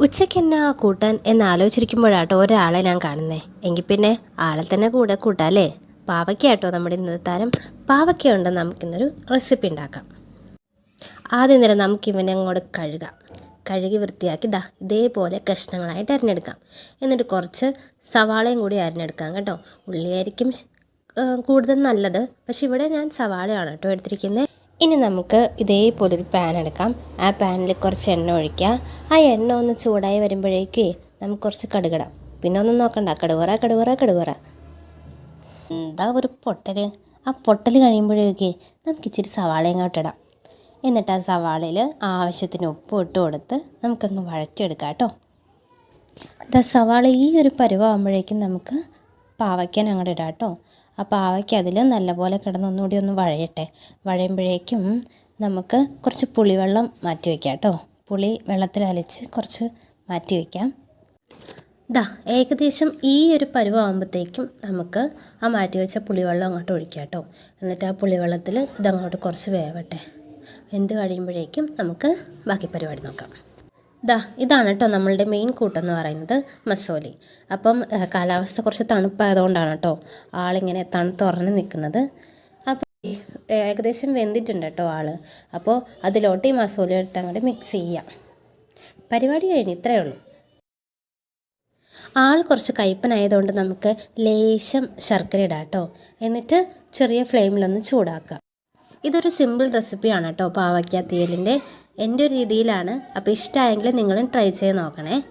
ഉച്ചയ്ക്ക് എന്നാ കൂട്ടാൻ എന്ന് ആലോചിച്ചിരിക്കുമ്പോഴാട്ടോ ഒരാളെ ഞാൻ കാണുന്നേ. എങ്കിൽ പിന്നെ ആളെ തന്നെ കൂടെ കൂട്ടാം അല്ലേ? പാവയ്ക്കാട്ടോ നമ്മുടെ ഇന്നത്തെ താരം. പാവയ്ക്ക കൊണ്ട് നമുക്കിന്നൊരു റെസിപ്പി ഉണ്ടാക്കാം. ആദ്യം നേരം നമുക്ക് ഇവനെ അങ്ങോട്ട് കഴുകാം. കഴുകി വൃത്തിയാക്കി ദാ ഇതേപോലെ കഷ്ണങ്ങളായിട്ട് അരിഞ്ഞെടുക്കാം. എന്നിട്ട് കുറച്ച് സവാളയും കൂടി അരിഞ്ഞെടുക്കാം കേട്ടോ. ഉള്ളിയായിരിക്കും കൂടുതൽ നല്ലത്. പക്ഷെ ഇവിടെ ഞാൻ സവാളയാണ് കേട്ടോ എടുത്തിരിക്കുന്നത്. ഇനി നമുക്ക് ഇതേപോലെ ഒരു പാൻ എടുക്കാം. ആ പാനിൽ കുറച്ച് എണ്ണ ഒഴിക്കുക. ആ എണ്ണ ഒന്ന് ചൂടായി വരുമ്പോഴേക്കേ നമുക്ക് കുറച്ച് കടുകിടാം. പിന്നെ ഒന്നും നോക്കണ്ട. കടുവറ കടുവറ കടുവറ എന്താ ഒരു പൊട്ടൽ ആ പൊട്ടൽ കഴിയുമ്പോഴേക്കേ നമുക്ക് ഇച്ചിരി സവാള ഇങ്ങോട്ട് ഇടാം. എന്നിട്ട് ആ സവാളയിൽ ആവശ്യത്തിന് ഉപ്പ് ഇട്ട് കൊടുത്ത് നമുക്കങ്ങ് വഴറ്റിയെടുക്കാം കേട്ടോ. ദാ സവാള ഈ ഒരു പരുവാകുമ്പോഴേക്കും നമുക്ക് പാവയ്ക്കാൻ അങ്ങോട്ട് ഇടാം കേട്ടോ. ആ പാവയ്ക്ക് അതിൽ നല്ലപോലെ കിടന്ന് ഒന്നുകൂടി ഒന്ന് വഴയട്ടെ. വഴയുമ്പോഴേക്കും നമുക്ക് കുറച്ച് പുളിവെള്ളം മാറ്റി വയ്ക്കാം കേട്ടോ. പുളി വെള്ളത്തിൽ അലിച്ച് കുറച്ച് മാറ്റി വയ്ക്കാം ദാ ഏകദേശം ഈ ഒരു പരുവാകുമ്പോഴത്തേക്കും നമുക്ക് ആ മാറ്റി വെച്ച പുളിവെള്ളം അങ്ങോട്ട് ഒഴിക്കാം കേട്ടോ. എന്നിട്ട് ആ പുളിവെള്ളത്തിൽ ഇതങ്ങോട്ട് കുറച്ച് വേവട്ടെ. എന്ത് കഴിയുമ്പോഴേക്കും നമുക്ക് ബാക്കി പരിപാടി നോക്കാം. ദാ ഇതാണ് കേട്ടോ നമ്മളുടെ മെയിൻ കൂട്ടെന്ന് പറയുന്നത് മസോലി. അപ്പം കാലാവസ്ഥ കുറച്ച് തണുപ്പായതുകൊണ്ടാണ് കേട്ടോ ആളിങ്ങനെ തണുത്തുറന്ന് നിൽക്കുന്നത്. അപ്പം ഏകദേശം വെന്തിട്ടുണ്ട് കേട്ടോ ആൾ അപ്പോൾ അതിലോട്ട് ഈ മസോലി എടുത്ത് അങ്ങോട്ട് മിക്സ് ചെയ്യാം. പരിപാടി കഴിഞ്ഞ് ഇത്രയേ ഉള്ളൂ. ആൾ കുറച്ച് കയ്പനായതുകൊണ്ട് നമുക്ക് ലേശം ശർക്കര ഇടാം കേട്ടോ. എന്നിട്ട് ചെറിയ ഫ്ലെയിമിലൊന്ന് ചൂടാക്കാം. ഇതൊരു സിമ്പിൾ റെസിപ്പിയാണ് കേട്ടോ പാവയ്ക്ക തീയലിന്റെ. എന്റെ രീതിയിലാണ്. അപ്പോൾ ഇഷ്ടമായെങ്കിൽ നിങ്ങളും ട്രൈ ചെയ്ത് നോക്കണേ.